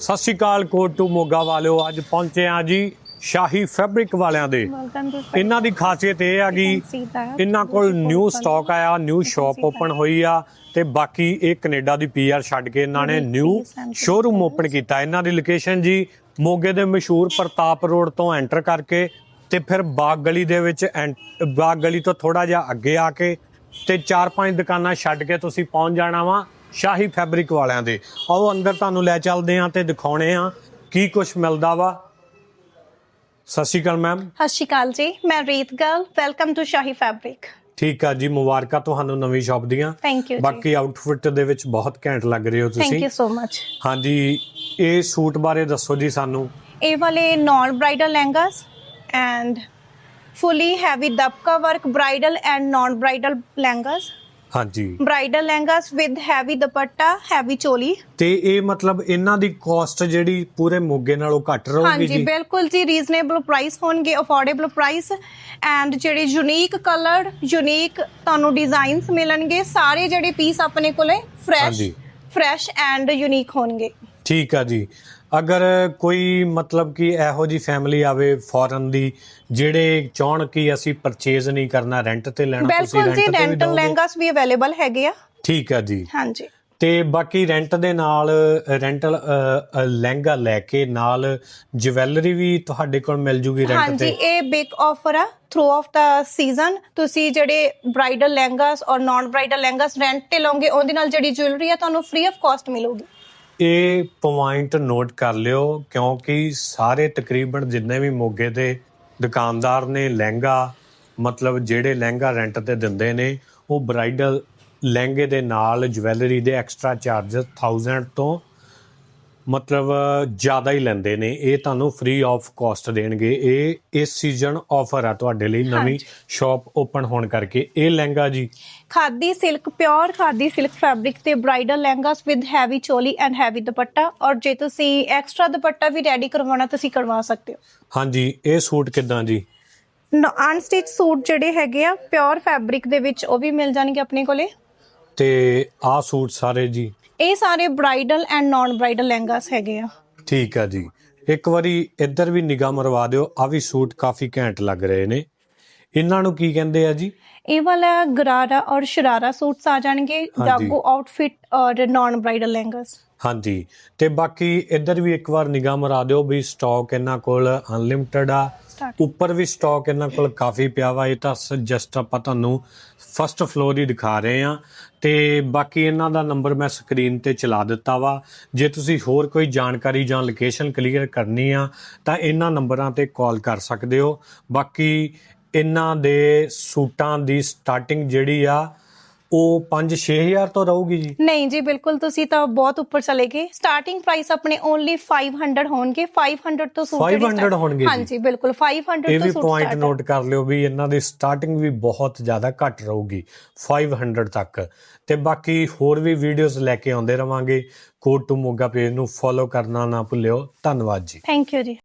ਸਤਿ ਸ਼੍ਰੀ ਅਕਾਲ ਕੋਟ ਟੂ ਮੋਗਾ ਵਾਲਿਓ ਅੱਜ ਪਹੁੰਚੇ ਆ ਜੀ ਸ਼ਾਹੀ ਫੈਬਰਿਕ ਵਾਲਿਆਂ ਦੇ। ਇਹਨਾਂ ਦੀ ਖਾਸੀਅਤ ਇਹ ਆ ਗਈ ਇਹਨਾਂ ਕੋਲ ਨਿਊ ਸਟਾਕ ਆਇਆ ਨਿਊ ਸ਼ਾਪ ਓਪਨ ਹੋਈ ਆ ਤੇ ਬਾਕੀ ਇਹ ਕੈਨੇਡਾ ਦੀ ਪੀਆਰ ਛੱਡ ਕੇ ਇਹਨਾਂ ਨੇ ਨਿਊ ਸ਼ੋਰੂਮ ਓਪਨ ਕੀਤਾ। ਇਹਨਾਂ ਦੀ ਲੋਕੇਸ਼ਨ ਜੀ ਮੋਗੇ ਦੇ ਮਸ਼ਹੂਰ ਪ੍ਰਤਾਪ ਰੋਡ ਤੋਂ ਐਂਟਰ ਕਰਕੇ ਤੇ ਫਿਰ ਬਾਗ ਗਲੀ ਦੇ ਵਿੱਚ ਬਾਗ ਗਲੀ ਤੋਂ ਥੋੜਾ ਜਿਹਾ ਅੱਗੇ ਆ ਕੇ ਤੇ ਚਾਰ ਪੰਜ ਦੁਕਾਨਾਂ ਛੱਡ ਕੇ ਤੁਸੀਂ ਪਹੁੰਚ ਜਾਣਾ ਵਾ। ਸ਼ਾਹੀ ਫੈਬਰਿਕ ਵਾਲਿਆਂ ਦੇ। ਆਓ ਅੰਦਰ ਤੁਹਾਨੂੰ ਲੈ ਚੱਲਦੇ ਆ ਤੇ ਦਿਖਾਉਣੇ ਆ ਕੀ ਕੁਝ ਮਿਲਦਾ ਵਾ। ਸਤਿ ਸ਼੍ਰੀ ਅਕਾਲ ਮੈਮ। ਸਤਿ ਸ਼੍ਰੀ ਅਕਾਲ ਜੀ ਮੈਂ Reet girl welcome to Shahi fabric. ਠੀਕ ਆ ਜੀ ਮੁਬਾਰਕਾਂ ਤੁਹਾਨੂੰ ਨਵੀਂ ਸ਼ਾਪ ਦੀਆਂ। ਥੈਂਕ ਯੂ ਬਾਕੀ ਆਊਟਫਿਟ ਦੇ ਵਿੱਚ ਬਹੁਤ ਘੈਂਟ ਲੱਗ ਰਹੇ ਹੋ ਥੈਂਕ ਤੁਸੀਂ ਯੂ ਸੋ ਮਚ ਹਾਂਜੀ ਇਹ ਸੂਟ ਬਾਰੇ ਦੱਸੋ ਜੀ ਸਾਨੂੰ। ਇਹ ਵਾਲੇ non bridal lehengas and fully heavy ਦਬਕਾ work bridal and non bridal lehengas. ਹਾਂਜੀ। Bridal lehengas with heavy dupatta heavy choli. ਤੇ ਇਹ ਮਤਲਬ ਇਹਨਾਂ ਦੀ ਕਾਸਟ ਜਿਹੜੀ ਪੂਰੇ ਮੋਗੇ ਨਾਲੋਂ ਘੱਟ ਰਹੂਗੀ ਹਾਂਜੀ ਜੀ? ਬਿਲਕੁਲ ਜੀ ਰੀਜ਼ਨੇਬਲ ਪ੍ਰਾਈਸ ਹੋਣਗੇ ਅਫੋਰਡੇਬਲ ਪ੍ਰਾਈਸ ਐਂਡ ਜਿਹੜੇ ਯੂਨੀਕ ਕਲਰ ਯੂਨੀਕ ਤੁਹਾਨੂੰ ਡਿਜ਼ਾਈਨਸ ਮਿਲਣਗੇ ਸਾਰੇ ਜਿਹੜੇ ਪੀਸ ਆਪਣੇ ਕੋਲੇ ਫਰੈਸ਼ ਹਾਂਜੀ। ਫਰੈਸ਼ ਐਂਡ ਯੂਨੀਕ ਹੋਣਗੇ। ਠੀਕ ਆ ਜੀ। ਅਗਰ ਕੋਈ ਮਤਲਬ ਕਿ ਇਹੋ ਜੀ ਫੈਮਿਲੀ ਆਵੇ ਫੋਰਨ ਦੀ ਜਿਹੜੇ ਚਾਹਣ ਕਿ ਅਸੀਂ ਪਰਚੇਜ਼ ਨਹੀਂ ਕਰਨਾ ਰੈਂਟ ਤੇ ਲੈਣਾ ਤੁਸੀਂ ਬਿਲਕੁਲ ਜੀ ਰੈਂਟ ਤੇ ਵੀ ਰੈਂਟਲ ਦਿਓਗੇ ਲਹਿੰਗਾਸ ਵੀ ਅਵੇਲੇਬਲ ਹੈਗੇ ਆ। ਠੀਕ ਆ ਜੀ। ਹਾਂਜੀ। ਤੇ ਬਾਕੀ ਰੈਂਟ ਦੇ ਨਾਲ ਰੈਂਟਲ ਲਹਿੰਗਾ ਲੈ ਕੇ ਨਾਲ ਜਵੈਲਰੀ ਵੀ ਤੁਹਾਡੇ ਕੋਲ ਮਿਲ ਜੂਗੀ ਰੈਂਟ ਹਾਂਜੀ ਤੇ? ਇਹ ਬਿਗ ਆਫਰ ਆ। ਥਰੂ ਆਫ ਦਾ ਸੀਜ਼ਨ ਤੁਸੀਂ ਜਿਹੜੇ ਬ੍ਰਾਈਡਲ ਲਹਿੰਗਾਸ ਔਰ ਨਾਨ ਬ੍ਰਾਈਡਲ ਲਹਿੰਗਾਸ ਰੈਂਟ ਤੇ ਲਓਗੇ ਉਹਦੇ ਨਾਲ ਜਿਹੜੀ ਜੁਐਲਰੀ ਆ ਤੁਹਾਨੂੰ ਫ੍ਰੀ ਆਫ ਕਾਸਟ ਮਿਲੂਗੀ। ਇਹ ਪੁਆਇੰਟ ਨੋਟ ਕਰ ਲਿਓ, ਕਿਉਂਕਿ ਸਾਰੇ ਤਕਰੀਬਨ ਜਿੰਨੇ ਵੀ ਮੋਗੇ ਦੇ ਦੁਕਾਨਦਾਰ ਨੇ, ਲਹਿੰਗਾ, ਮਤਲਬ ਜਿਹੜੇ ਲਹਿੰਗਾ ਰੈਂਟ ਤੇ ਦਿੰਦੇ ਨੇ, ਉਹ ਬ੍ਰਾਈਡਲ ਲਹਿੰਗੇ ਦੇ ਨਾਲ ਜਵੈਲਰੀ ਦੇ ਐਕਸਟਰਾ ਚਾਰजेस 1000 ਤੋਂ ਮਤਲਬ ਜ਼ਿਆਦਾ ਹੀ ਲੈਂਦੇ ਨੇ। ਇਹ ਤੁਹਾਨੂੰ ਫ੍ਰੀ ਆਫ ਕਾਸਟ ਦੇਣਗੇ। ਇਹ ਇਸ ਸੀਜ਼ਨ ਆਫਰ ਆ ਤੁਹਾਡੇ ਲਈ ਨਵੀਂ। ਸ਼ਾਪ ਓਪਨ ਹੋਣ ਕਰਕੇ। ਇਹ ਲਹਿੰਗਾ ਜੀ? Khadi silk pure khadi silk fabric ਤੇ bridal lehengas with heavy choli and heavy dupatta. ਔਰ ਜੇ ਤੁਸੀਂ ਐਕਸਟਰਾ ਦੁਪੱਟਾ ਵੀ ਰੈਡੀ ਕਰਵਾਉਣਾ ਤੁਸੀਂ ਕਰਵਾ ਸਕਦੇ ਹੋ। ਹਾਂਜੀ ਇਹ ਸੂਟ ਕਿਦਾਂ ਜੀ? ਅਨਸਟਿਚ ਸੂਟ ਜਿਹੜੇ ਹੈਗੇ ਆ ਪਿਓਰ ਫੈਬਰਿਕ ਦੇ ਵਿੱਚ ਉਹ ਵੀ ਮਿਲ ਜਾਣਗੇ ਆਪਣੇ ਕੋਲੇ। ਤੇ ਆਹ ਸੂਟ ਸਾਰੇ ਜੀ? ਇਹ ਸਾਰੇ bridal and non bridal lehengas ਹੈਗੇ ਆ। ਠੀਕ ਆ ਜੀ। ਇੱਕ ਵਾਰੀ ਇੱਧਰ ਵੀ ਨਿਗਾਹ ਮਰਵਾ ਦਿਓ ਆ ਵੀ ਸੂਟ ਕਾਫੀ ਘੈਂਟ ਲੱਗ ਰਹੇ ਨੇ। ਇਹਨਾਂ ਨੂੰ ਕੀ ਕਹਿੰਦੇ ਆ ਜੀ? ਇਹ ਵਾਲਾ ਗਰਾਰਾ ਔਰ ਸ਼ਰਾਰਾ ਸੂਟਸ ਆ ਜਾਣਗੇ। ਜਾਗੋ ਆਊਟਫਿਟ ਔਰ ਨਾਨ ਬ੍ਰਾਈਡਲ ਲਹਿੰਗਾਸ। ਹਾਂਜੀ। ਤੇ ਬਾਕੀ ਇੱਧਰ ਵੀ ਇੱਕ ਵਾਰ ਨਿਗਾਹ ਮਰਾ ਦਿਓ ਵੀ ਸਟਾਕ ਇਹਨਾਂ ਕੋਲ ਅਨਲਿਮਟਿਡ ਆ. ਉੱਪਰ ਵੀ ਸਟਾਕ ਇਹਨਾਂ ਕੋਲ ਕਾਫੀ ਪਿਆ ਵਾ, ਇਹ ਤਾਂ ਜਸਟ ਆਪਾਂ ਤੁਹਾਨੂੰ ਫਸਟ ਫਲੋਰ ਹੀ ਦਿਖਾ ਰਹੇ ਆ ਤੇ ਬਾਕੀ ਇਹਨਾਂ ਦਾ ਨੰਬਰ ਮੈਂ ਸਕਰੀਨ ਤੇ ਚਲਾ ਦਿੱਤਾ ਵਾ। ਜੇ ਤੁਸੀਂ ਹੋਰ ਕੋਈ ਜਾਣਕਾਰੀ ਜਾਂ ਲੋਕੇਸ਼ਨ ਕਲੀਅਰ ਕਰਨੀ ਆ, ਤਾਂ ਇਹਨਾਂ ਨੰਬਰਾਂ ਤੇ ਕਾਲ ਕਰ ਸਕਦੇ ਹੋ। ਬਾਕੀ ਇਹਨਾਂ ਦੇ ਸੂਟਾਂ ਦੀ ਸਟਾਰਟਿੰਗ ਜਿਹੜੀ ਆ ਉਹ 5-6000 ਤੋਂ ਰਹੂਗੀ ਜੀ। ਨਹੀਂ ਜੀ ਬਿਲਕੁਲ ਤੁਸੀਂ ਤਾਂ ਬਹੁਤ ਉੱਪਰ ਚਲੇ ਗਏ। ਸਟਾਰਟਿੰਗ ਪ੍ਰਾਈਸ ਆਪਣੇ ਓਨਲੀ 500 ਹੋਣਗੇ। 500 ਤੋਂ ਸੂਟ 500 ਹੋਣਗੇ ਜੀ। ਹਾਂਜੀ ਬਿਲਕੁਲ 500 ਇਹ ਤੋਂ ਵੀ ਸੂਟ ਪੁਆਇੰਟ ਨੋਟ ਕਰ ਲਿਓ ਵੀ ਇਹਨਾਂ ਦੀ ਸਟਾਰਟਿੰਗ ਵੀ ਬਹੁਤ ਜ਼ਿਆਦਾ ਘੱਟ ਰਹੂਗੀ 500 ਤੱਕ। ਤੇ ਬਾਕੀ ਹੋਰ ਵੀ ਵੀਡੀਓਜ਼ ਲੈ ਕੇ ਆਉਂਦੇ ਰਵਾਂਗੇ। ਕੋਡ ਟੂ ਮੋਗਾ ਪੇਜ ਨੂੰ ਫੋਲੋ ਕਰਨਾ ਨਾ ਭੁੱਲਿਓ। ਧੰਨਵਾਦ ਜੀ। ਥੈਂਕ ਯੂ ਜੀ।